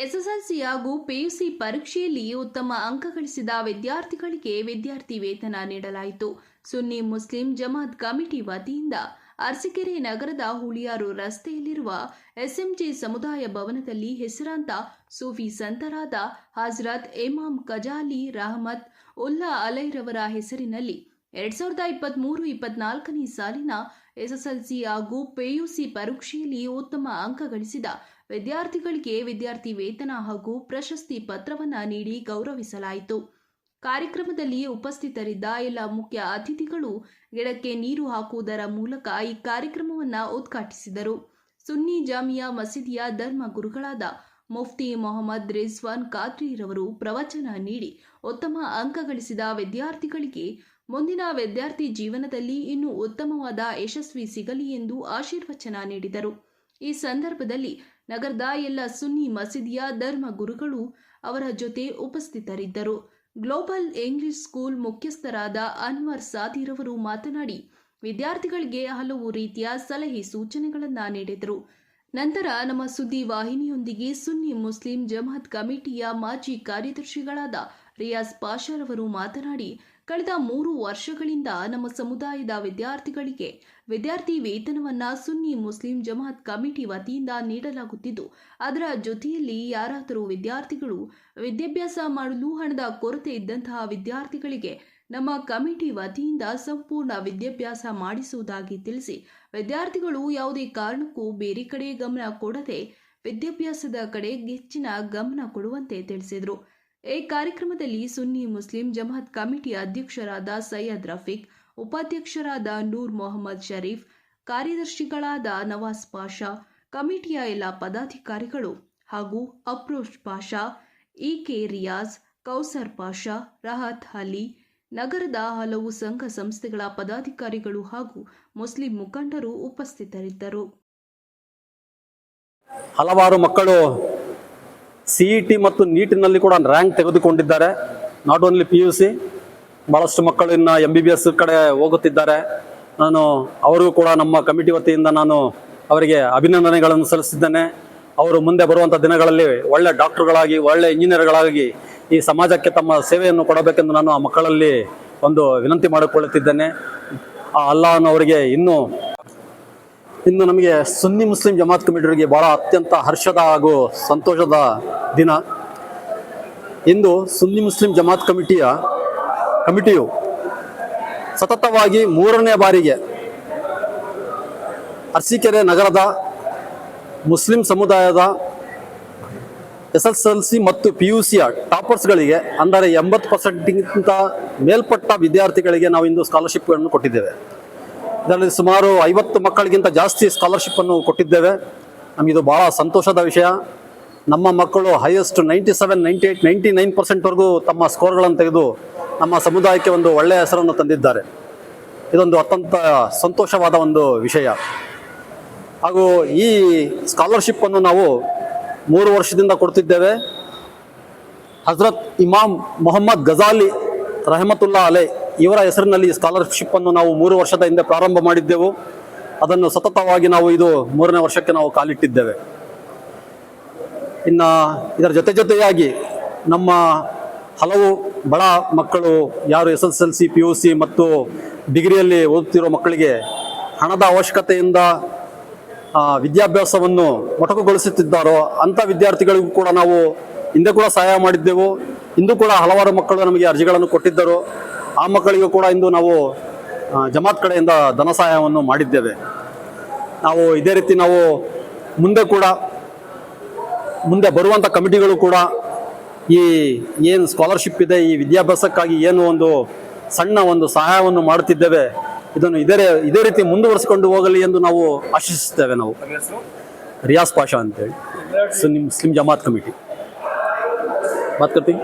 SSLC ಹಾಗೂ PUC ಪರೀಕ್ಷೆಯಲ್ಲಿ ಉತ್ತಮ ಅಂಕ ಗಳಿಸಿದ ವಿದ್ಯಾರ್ಥಿಗಳಿಗೆ ವಿದ್ಯಾರ್ಥಿ ವೇತನ ನೀಡಲಾಯಿತು. ಸುನ್ನಿ ಮುಸ್ಲಿಂ ಜಮಾತ್ ಕಮಿಟಿ ವತಿಯಿಂದ ಅರಸಿಕೆರೆ ನಗರದ ಹುಳಿಯಾರು ರಸ್ತೆಯಲ್ಲಿರುವ ಎಸ್ಎಂಜೆ ಸಮುದಾಯ ಭವನದಲ್ಲಿ ಹೆಸರಾಂತ ಸೂಫಿ ಸಂತರಾದ ಹಜರತ್ ಇಮಾಮ್ ಕಜಾಲಿ ರಹಮತ್ ಉಲ್ಲಾ ಅಲೈರವರ ಹೆಸರಿನಲ್ಲಿ ಎರಡ್ ಸಾವಿರದ ಇಪ್ಪತ್ತ್ಮೂರು ಇಪ್ಪತ್ನಾಲ್ಕನೇ ಸಾಲಿನ ಎಸ್ಎಸ್ಎಲ್ಸಿ ಹಾಗೂ ಪಿಯುಸಿ ಪರೀಕ್ಷೆಯಲ್ಲಿ ಉತ್ತಮ ಅಂಕ ಗಳಿಸಿದ ವಿದ್ಯಾರ್ಥಿಗಳಿಗೆ ವಿದ್ಯಾರ್ಥಿ ವೇತನ ಹಾಗೂ ಪ್ರಶಸ್ತಿ ಪತ್ರವನ್ನು ನೀಡಿ ಗೌರವಿಸಲಾಯಿತು. ಕಾರ್ಯಕ್ರಮದಲ್ಲಿ ಉಪಸ್ಥಿತರಿದ್ದ ಎಲ್ಲ ಮುಖ್ಯ ಅತಿಥಿಗಳು ಗಿಡಕ್ಕೆ ನೀರು ಹಾಕುವುದರ ಮೂಲಕ ಈ ಕಾರ್ಯಕ್ರಮವನ್ನು ಉದ್ಘಾಟಿಸಿದರು. ಸುನ್ನಿ ಜಾಮಿಯಾ ಮಸೀದಿಯ ಧರ್ಮ ಗುರುಗಳಾದ ಮುಫ್ತಿ ಮೊಹಮ್ಮದ್ ರಿಜ್ವಾನ್ ಖಾತ್ರಿರವರು ಪ್ರವಚನ ನೀಡಿ ಉತ್ತಮ ಅಂಕ ಗಳಿಸಿದ ವಿದ್ಯಾರ್ಥಿಗಳಿಗೆ ಮುಂದಿನ ವಿದ್ಯಾರ್ಥಿ ಜೀವನದಲ್ಲಿ ಇನ್ನೂ ಉತ್ತಮವಾದ ಯಶಸ್ವಿ ಸಿಗಲಿ ಎಂದು ಆಶೀರ್ವಚನ ನೀಡಿದರು. ಈ ಸಂದರ್ಭದಲ್ಲಿ ನಗರದ ಎಲ್ಲ ಸುನ್ನಿ ಮಸೀದಿಯ ಧರ್ಮ ಗುರುಗಳು ಅವರ ಜೊತೆ ಉಪಸ್ಥಿತರಿದ್ದರು. ಗ್ಲೋಬಲ್ ಇಂಗ್ಲಿಷ್ ಸ್ಕೂಲ್ ಮುಖ್ಯಸ್ಥರಾದ ಅನ್ವರ್ ಸಾದಿರವರು ಮಾತನಾಡಿ, ವಿದ್ಯಾರ್ಥಿಗಳಿಗೆ ಹಲವು ರೀತಿಯ ಸಲಹೆ ಸೂಚನೆಗಳನ್ನು ನೀಡಿದರು. ನಂತರ ನಮ್ಮ ಸುದ್ದಿ ವಾಹಿನಿಯೊಂದಿಗೆ ಸುನ್ನಿ ಮುಸ್ಲಿಂ ಜಮಾತ್ ಕಮಿಟಿಯ ಮಾಜಿ ಕಾರ್ಯದರ್ಶಿಗಳಾದ ರಿಯಾಜ್ ಪಾಷಾರವರು ಮಾತನಾಡಿ, ಕಳೆದ ಮೂರು ವರ್ಷಗಳಿಂದ ನಮ್ಮ ಸಮುದಾಯದ ವಿದ್ಯಾರ್ಥಿಗಳಿಗೆ ವಿದ್ಯಾರ್ಥಿ ವೇತನವನ್ನ ಸುನ್ನಿ ಮುಸ್ಲಿಂ ಜಮಾತ್ ಕಮಿಟಿ ವತಿಯಿಂದ ನೀಡಲಾಗುತ್ತಿದ್ದು, ಅದರ ಜೊತೆಯಲ್ಲಿ ಯಾರಾದರೂ ವಿದ್ಯಾರ್ಥಿಗಳು ವಿದ್ಯಾಭ್ಯಾಸ ಮಾಡಲು ಹಣದ ಕೊರತೆ ಇದ್ದಂತಹ ವಿದ್ಯಾರ್ಥಿಗಳಿಗೆ ನಮ್ಮ ಕಮಿಟಿ ವತಿಯಿಂದ ಸಂಪೂರ್ಣ ವಿದ್ಯಾಭ್ಯಾಸ ಮಾಡಿಸುವುದಾಗಿ ತಿಳಿಸಿ, ವಿದ್ಯಾರ್ಥಿಗಳು ಯಾವುದೇ ಕಾರಣಕ್ಕೂ ಬೇರೆ ಕಡೆ ಗಮನ ಕೊಡದೆ ವಿದ್ಯಾಭ್ಯಾಸದ ಕಡೆ ಹೆಚ್ಚಿನ ಗಮನ ಕೊಡುವಂತೆ ತಿಳಿಸಿದರು. ಈ ಕಾರ್ಯಕ್ರಮದಲ್ಲಿ ಸುನ್ನಿ ಮುಸ್ಲಿಂ ಜಮಾತ್ ಕಮಿಟಿ ಅಧ್ಯಕ್ಷರಾದ ಸೈಯದ್ ರಫೀಕ್, ಉಪಾಧ್ಯಕ್ಷರಾದ ನೂರ್ ಮೊಹಮ್ಮದ್ ಶರೀಫ್, ಕಾರ್ಯದರ್ಶಿಗಳಾದ ನವಾಜ್ ಪಾಷಾ, ಕಮಿಟಿಯ ಎಲ್ಲ ಪದಾಧಿಕಾರಿಗಳು ಹಾಗೂ ಅಪ್ರೋಶ್ ಪಾಷಾ ಇ ಕೆ ರಿಯಾಜ್, ಕೌಸರ್ ಪಾಷಾ, ರಹತ್ ಅಲಿ, ನಗರದ ಹಲವು ಸಂಘ ಸಂಸ್ಥೆಗಳ ಪದಾಧಿಕಾರಿಗಳು ಹಾಗೂ ಮುಸ್ಲಿಂ ಮುಖಂಡರು ಉಪಸ್ಥಿತರಿದ್ದರು. ಹಲವಾರು ಮಕ್ಕಳು ಸಿ ಇ ಟಿ ಮತ್ತು ನೀಟಿನಲ್ಲಿ ಕೂಡ ರ್ಯಾಂಕ್ ತೆಗೆದುಕೊಂಡಿದ್ದಾರೆ. Not only P U C ಭಾಳಷ್ಟು ಮಕ್ಕಳು ಇನ್ನು ಎಂ ಬಿ ಬಿ ಎಸ್ ಕಡೆ ಹೋಗುತ್ತಿದ್ದಾರೆ. ನಾನು ಅವರಿಗೂ ಕೂಡ ನಮ್ಮ ಕಮಿಟಿ ವತಿಯಿಂದ ನಾನು ಅವರಿಗೆ ಅಭಿನಂದನೆಗಳನ್ನು ಸಲ್ಲಿಸಿದ್ದೇನೆ ಅವರು ಮುಂದೆ ಬರುವಂಥ ದಿನಗಳಲ್ಲಿ ಒಳ್ಳೆ ಡಾಕ್ಟರ್ಗಳಾಗಿ, ಒಳ್ಳೆ ಇಂಜಿನಿಯರ್ಗಳಾಗಿ ಈ ಸಮಾಜಕ್ಕೆ ತಮ್ಮ ಸೇವೆಯನ್ನು ಕೊಡಬೇಕೆಂದು ನಾನು ಆ ಮಕ್ಕಳಲ್ಲಿ ಒಂದು ವಿನಂತಿ ಮಾಡಿಕೊಳ್ಳುತ್ತಿದ್ದೇನೆ. ಆ ಅಲ್ಲಾಹನು ಅವರಿಗೆ ಇನ್ನೂ ಇನ್ನು ನಮಗೆ ಸುನ್ನಿ ಮುಸ್ಲಿಂ ಜಮಾತ್ ಕಮಿಟಿಯವರಿಗೆ ಬಹಳ ಅತ್ಯಂತ ಹರ್ಷದ ಹಾಗೂ ಸಂತೋಷದ ದಿನ. ಇಂದು ಸುನ್ನಿ ಮುಸ್ಲಿಂ ಜಮಾತ್ ಕಮಿಟಿಯ ಕಮಿಟಿಯು ಸತತವಾಗಿ ಮೂರನೇ ಬಾರಿಗೆ ಅರಸೀಕೆರೆ ನಗರದ ಮುಸ್ಲಿಂ ಸಮುದಾಯದ ಎಸ್ ಎಸ್ ಎಲ್ ಸಿ ಮತ್ತು ಪಿ ಯು ಸಿಯ ಟಾಪರ್ಸ್ಗಳಿಗೆ ಅಂದರೆ ಎಂಬತ್ತು ಪರ್ಸೆಂಟ್ಗಿಂತ ಮೇಲ್ಪಟ್ಟ ವಿದ್ಯಾರ್ಥಿಗಳಿಗೆ ನಾವು ಇಂದು ಸ್ಕಾಲರ್ಶಿಪ್ಗಳನ್ನು ಕೊಟ್ಟಿದ್ದೇವೆ. ಇದರಲ್ಲಿ ಸುಮಾರು ಐವತ್ತು ಮಕ್ಕಳಿಗಿಂತ ಜಾಸ್ತಿ ಸ್ಕಾಲರ್ಶಿಪ್ಪನ್ನು ಕೊಟ್ಟಿದ್ದೇವೆ. ನಮಗಿದು ಭಾಳ ಸಂತೋಷದ ವಿಷಯ. ನಮ್ಮ ಮಕ್ಕಳು highest ninety seven ninety eight ninety nine ಪರ್ಸೆಂಟ್ವರೆಗೂ ತಮ್ಮ ಸ್ಕೋರ್ಗಳನ್ನು ತೆಗೆದು ನಮ್ಮ ಸಮುದಾಯಕ್ಕೆ ಒಂದು ಒಳ್ಳೆಯ ಹೆಸರನ್ನು ತಂದಿದ್ದಾರೆ. ಇದೊಂದು ಅತ್ಯಂತ ಸಂತೋಷವಾದ ಒಂದು ವಿಷಯ. ಹಾಗೂ ಈ ಸ್ಕಾಲರ್ಶಿಪ್ಪನ್ನು ನಾವು ಮೂರು ವರ್ಷದಿಂದ ಕೊಡ್ತಿದ್ದೇವೆ. ಹಜರತ್ ಇಮಾಮ್ ಮೊಹಮ್ಮದ್ ಗಜಾಲಿ ರಹಮತುಲ್ಲಾ ಅಲೆ ಇವರ ಹೆಸರಿನಲ್ಲಿ ಸ್ಕಾಲರ್ಶಿಪ್ ಅನ್ನು ನಾವು ಮೂರು ವರ್ಷದ ಹಿಂದೆ ಪ್ರಾರಂಭ ಮಾಡಿದ್ದೆವು. ಅದನ್ನು ಸತತವಾಗಿ ನಾವು ಇದು ಮೂರನೇ ವರ್ಷಕ್ಕೆ ನಾವು ಕಾಲಿಟ್ಟಿದ್ದೇವೆ. ಇನ್ನು ಇದರ ಜೊತೆ ಜೊತೆಯಾಗಿ ನಮ್ಮ ಹಲವು ಬಡ ಮಕ್ಕಳು, ಯಾರು S S L C P U C ಮತ್ತು ಡಿಗ್ರಿಯಲ್ಲಿ ಓದುತ್ತಿರೋ ಮಕ್ಕಳಿಗೆ ಹಣದ ಅವಶ್ಯಕತೆಯಿಂದ ವಿದ್ಯಾಭ್ಯಾಸವನ್ನು ಮೊಟಕುಗೊಳಿಸುತ್ತಿದ್ದಾರೋ ಅಂಥ ವಿದ್ಯಾರ್ಥಿಗಳಿಗೂ ಕೂಡ ನಾವು ಹಿಂದೆ ಕೂಡ ಸಹಾಯ ಮಾಡಿದ್ದೆವು. ಇಂದು ಕೂಡ ಹಲವಾರು ಮಕ್ಕಳು ನಮಗೆ ಅರ್ಜಿಗಳನ್ನು ಕೊಟ್ಟಿದ್ದರು. ಆ ಮಕ್ಕಳಿಗೂ ಕೂಡ ಇಂದು ನಾವು ಜಮಾತ್ ಕಡೆಯಿಂದ ಧನ ಸಹಾಯವನ್ನು ಮಾಡಿದ್ದೇವೆ. ನಾವು ಇದೇ ರೀತಿ ನಾವು ಮುಂದೆ ಕೂಡ, ಮುಂದೆ ಬರುವಂಥ ಕಮಿಟಿಗಳು ಕೂಡ ಈ ಏನು ಸ್ಕಾಲರ್ಶಿಪ್ ಇದೆ, ಈ ವಿದ್ಯಾಭ್ಯಾಸಕ್ಕಾಗಿ ಏನು ಒಂದು ಸಣ್ಣ ಒಂದು ಸಹಾಯವನ್ನು ಮಾಡುತ್ತಿದ್ದೇವೆ, ಇದನ್ನು ಇದೇ ಇದೇ ರೀತಿ ಮುಂದುವರಿಸಿಕೊಂಡು ಹೋಗಲಿ ಎಂದು ನಾವು ಆಶಿಸುತ್ತೇವೆ ನಾವು. ರಿಯಾಸ್ ಪಾಷಾ ಅಂತೇಳಿ. ಸುನಿಮ್ ಮುಸ್ಲಿಂ ಜಮಾತ್ ಕಮಿಟಿ. ಮಾತಾಡ್ತೀನಿ